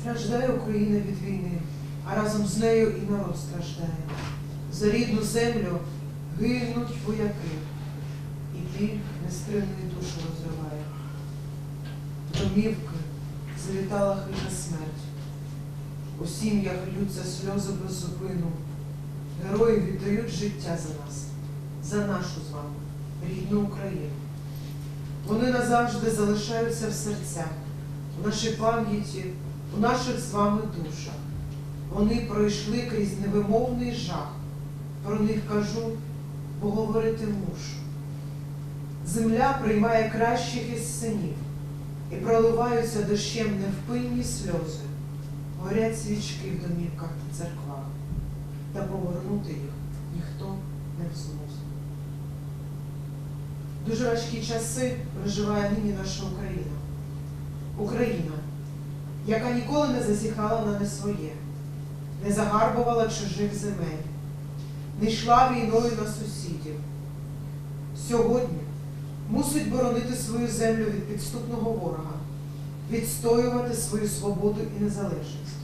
Страждає Україна від війни, а разом з нею і народ страждає. За рідну землю гинуть вояки, і біль нестримний душу розриває. Домівки завітала хвиля смерть. У сім'ях ллються сльози без зупину. Герої віддають життя за нас, за нашу з вами, рідну Україну. Вони назавжди залишаються в серцях, в нашій пам'яті, у наших з вами душах. Вони пройшли крізь невимовний жах. Про них кажу, бо говорити мушу. Земля приймає кращих із синів, і проливаються дощем невпинні сльози. Горять свічки в домівках та церквах, та повернути їх ніхто не в змозі. Дуже важкі часи проживає нині наша Україна. Україна, яка ніколи не засіхала на не своє, не загарбувала чужих земель, не йшла війною на сусідів. Сьогодні мусить боронити свою землю від підступного ворога, відстоювати свою свободу і незалежність.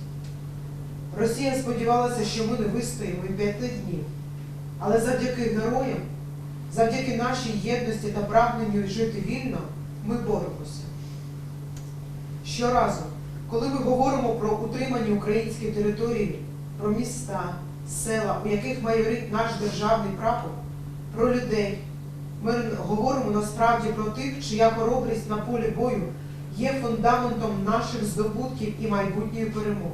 Росія сподівалася, що ми не вистоїмо і п'яти днів, але завдяки героям, завдяки нашій єдності та прагненню жити вільно, ми боремося. Щоразу, коли ми говоримо про утримані українські території, про міста, села, у яких майорить наш державний прапор, про людей, ми говоримо насправді про тих, чия хоробрість на полі бою є фундаментом наших здобутків і майбутньої перемоги.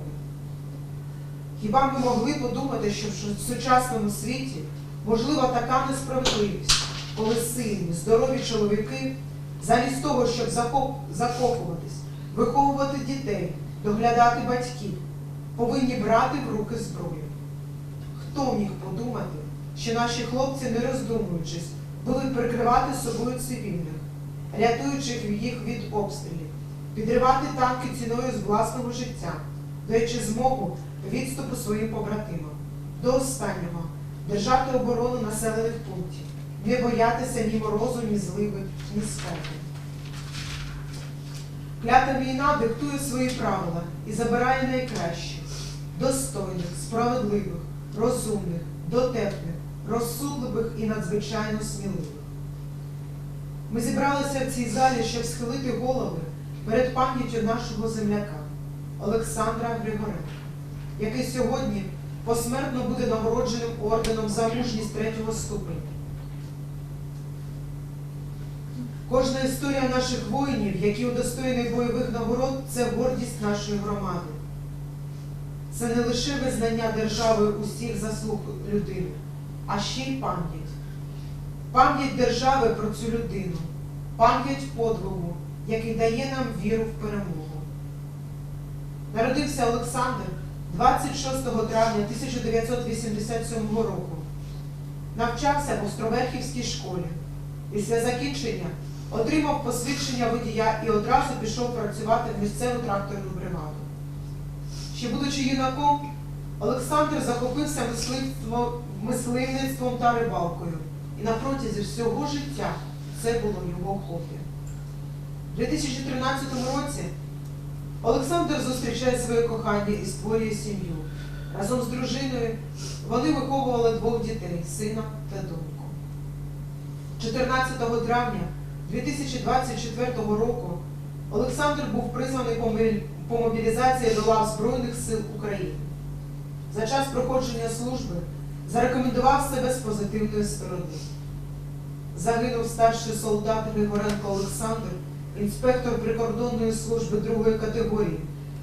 Хіба ми могли подумати, що в сучасному світі можлива така несправедливість, коли сильні, здорові чоловіки, замість того, щоб закохуватись, виховувати дітей, доглядати батьків, повинні брати в руки зброю? Хто міг подумати, що наші хлопці, не роздумуючись, будуть прикривати собою цивільних, рятуючи їх від обстрілів, підривати танки ціною з власного життя, даючи змогу відступу своїм побратимам. До останнього держати оборону населених пунктів, не боятися ні морозу, ні зливи, ні спеки. Клята війна диктує свої правила і забирає найкраще, достойних, справедливих, розумних, дотепних, розсудливих і надзвичайно сміливих. Ми зібралися в цій залі, щоб схилити голови перед пам'яттю нашого земляка Олександра Григоренка, який сьогодні посмертно буде нагородженим орденом за мужність третього ступеня. Кожна історія наших воїнів, які удостоєні бойових нагород, це гордість нашої громади. Це не лише визнання держави усіх заслуг людини, а ще й пам'ять. Пам'ять держави про цю людину, пам'ять подвигу, який дає нам віру в перемогу. Народився Олександр 26 травня 1987 року. Навчався в Островерхівській школі. Після закінчення отримав посвідчення водія і одразу пішов працювати в місцеву тракторну бригаду. Ще будучи юнаком, Олександр захопився мисливництвом та рибалкою. І на протязі всього життя це було його хобі. У 2013 році Олександр зустрічає своє кохання і створює сім'ю. Разом з дружиною вони виховували двох дітей сина та доньку. 14 травня 2024 року Олександр був призваний по мобілізації до лав Збройних сил України. За час проходження служби зарекомендував себе з позитивної сторони. Загинув старший солдат Григоренко Олександр, інспектор прикордонної служби другої категорії,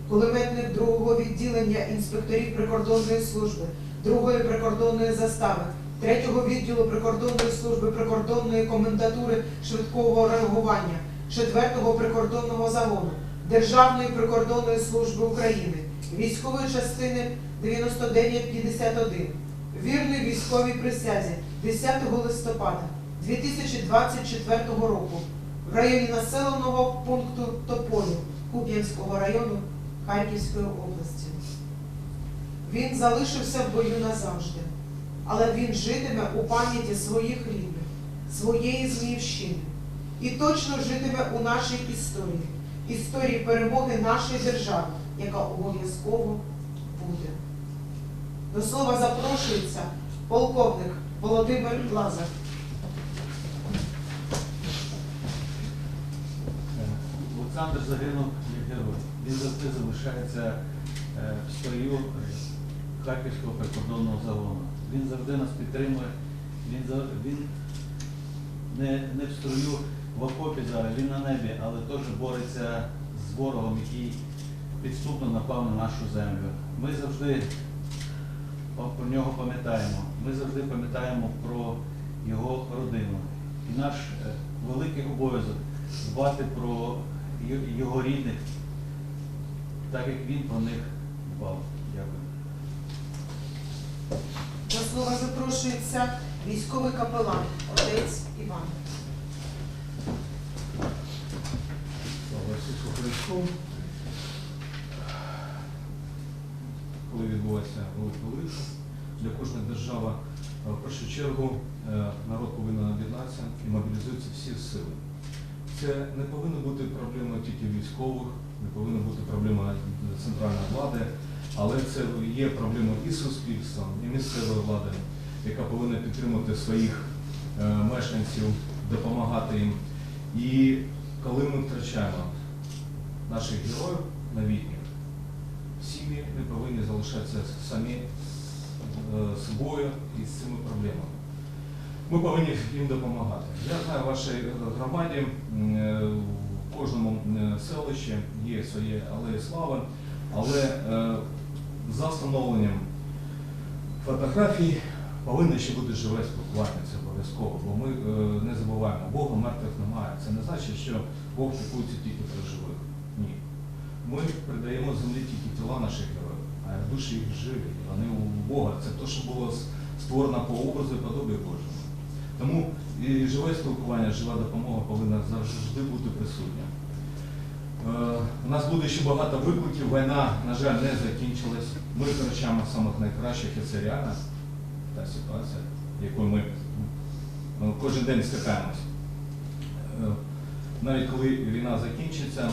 кулеметник другого відділення інспекторів прикордонної служби, другої прикордонної застави, третього відділу прикордонної служби прикордонної комендатури швидкого реагування, четвертого прикордонного загону, Державної прикордонної служби України, військової частини 9951, вірної військовій присязі 10 листопада 2024 року в районі населеного пункту Тополі Куп'янського району Харківської області. Він залишився в бою назавжди, але він житиме у пам'яті своїх рідних, своєї Зміївщини і точно житиме у нашій історії, історії перемоги нашої держави яка обов'язково буде. До слова запрошується полковник Володимир Лазар. Олександр загинув як герой. Він завжди залишається е, в строю Харківського прикордонного загону. Він завжди нас підтримує. Він, за- він не, не в строю в окопі зараз, він на небі, але теж бореться з ворогом, який підступно напав на нашу землю. Ми завжди про нього пам'ятаємо. Ми завжди пам'ятаємо про його родину. І наш е, великий обов'язок дбати про його рідних, так як він про них дбав. Дякую. Слова запрошується військовий капелан, отець Іван. Слава Ісусу Христу. Коли відбувається велика лиха, для кожної держави, е, в першу чергу, е, народ повинен об'єднатися і мобілізуються всі сили. Це не повинна бути проблема тільки військових, не повинна бути проблема центральної влади, але це є проблема і суспільства, і місцевої влади, яка повинна підтримати своїх е, мешканців, допомагати їм. І коли ми втрачаємо наших героїв новітніх, сім'ї не повинні залишатися самі е, собою і з цими проблемами. Ми повинні їм допомагати. Я знаю, в вашій громаді е, в кожному селищі є своє алеї слави, але за встановленням фотографій повинно ще бути живе спілкування, це обов'язково, бо ми е, не забуваємо, Бога мертвих немає. Це не значить, що Бог піклується тільки про живих. Ні. Ми передаємо землі тільки тіла наших героїв, а душі їх живі. Вони у Бога. Це те, що було створено по образу і подобі Божому. Тому і живе спілкування, жива допомога повинна завжди бути присутня. Е, У нас буде ще багато викликів. Війна, на жаль, не закінчилась. Ми втрачаємо самих найкращих і це реальна та ситуація, якою ми ну, кожен день стикаємось. Е, Навіть коли війна закінчиться,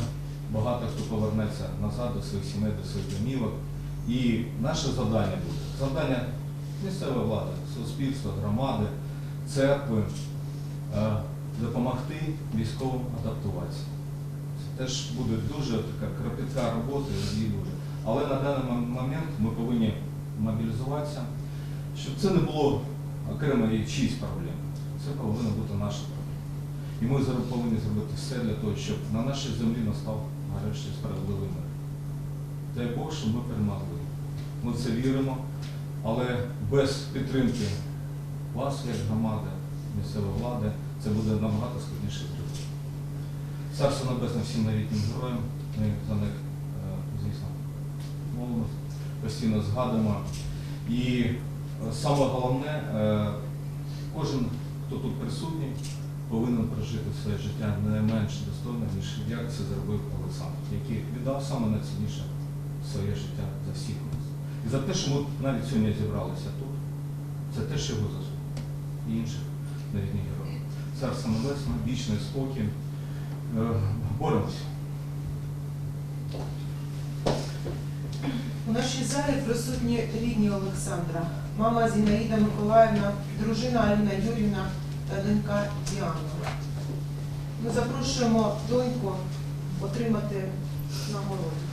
багато хто повернеться назад до своїх сімей, до своїх домівок. І наше завдання буде завдання місцевої влади, суспільства, громади, церкви е, допомогти військовим адаптуватися. Теж буде дуже така кропітка робота і дуже. Але на даний момент ми повинні мобілізуватися, щоб це не було окремої чиїсь проблем. Це повинна бути наша проблема. І ми повинні зробити все для того, щоб на нашій землі настав нарешті справедливий мир. Дай Бог, щоб ми перемогли. Ми в це віримо, але без підтримки вас, як громади, місцевої влади, це буде набагато складніше зробити. Царство Небесне всім новітнім героям, ми за них, е, звісно, молимось, постійно згадуємо. І е, саме головне, е, кожен, хто тут присутній, повинен прожити своє життя не менш достойно, ніж як це зробив Олександр, який віддав саме найцінніше своє життя за всіх нас. І за те, що ми навіть сьогодні зібралися тут, це теж його заслуга і інших навіть героїв. Царство Небесне, вічний спокій. Е, Боремося. У нашій залі присутні рідні Олександра, мама Зінаїда Миколаївна, дружина Аліна Юрівна та донька Діана. Ми запрошуємо доньку отримати нагороду.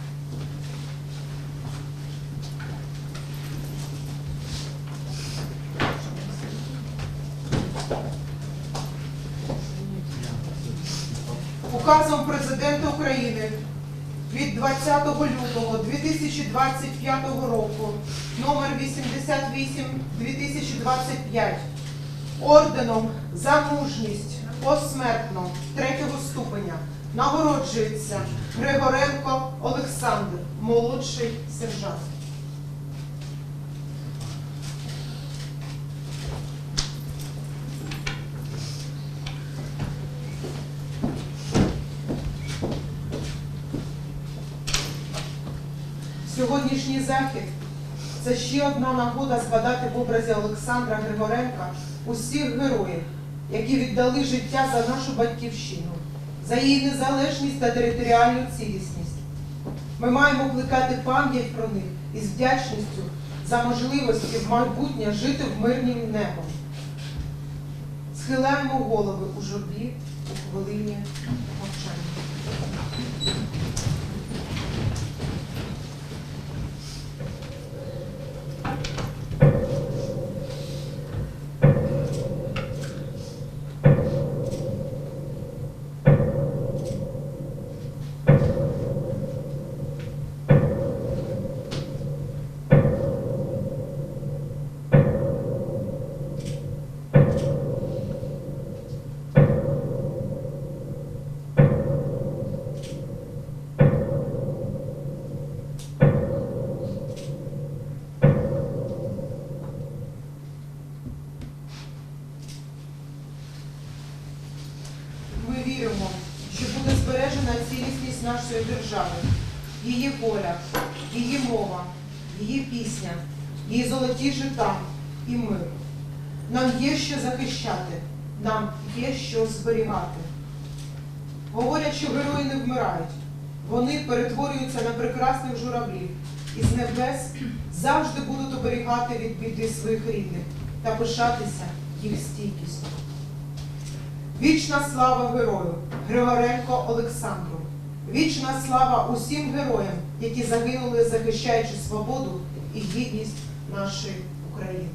Указом президента України від 20 лютого 2025 року номер 88 2025 орденом за мужність посмертно третього ступеня нагороджується Григоренко Олександр, молодший сержант. Захід це ще одна нагода згадати в образі Олександра Григоренка усіх героїв, які віддали життя за нашу батьківщину, за її незалежність та територіальну цілісність. Ми маємо плекати пам'ять про них із вдячністю за можливості в майбутнє жити в мирнім небом. Схиляємо голови у журбі віримо, що буде збережена цілісність нашої держави, її воля, її мова, її пісня, її золоті жита і мир. Нам є що захищати, нам є що зберігати. Говорять, що герої не вмирають. Вони перетворюються на прекрасних журавлів і з небес завжди будуть оберігати від біди своїх рідних та пишатися їх стійкістю. Вічна слава герою Григоренко Олександру. Вічна слава усім героям, які загинули, захищаючи свободу і гідність нашої України.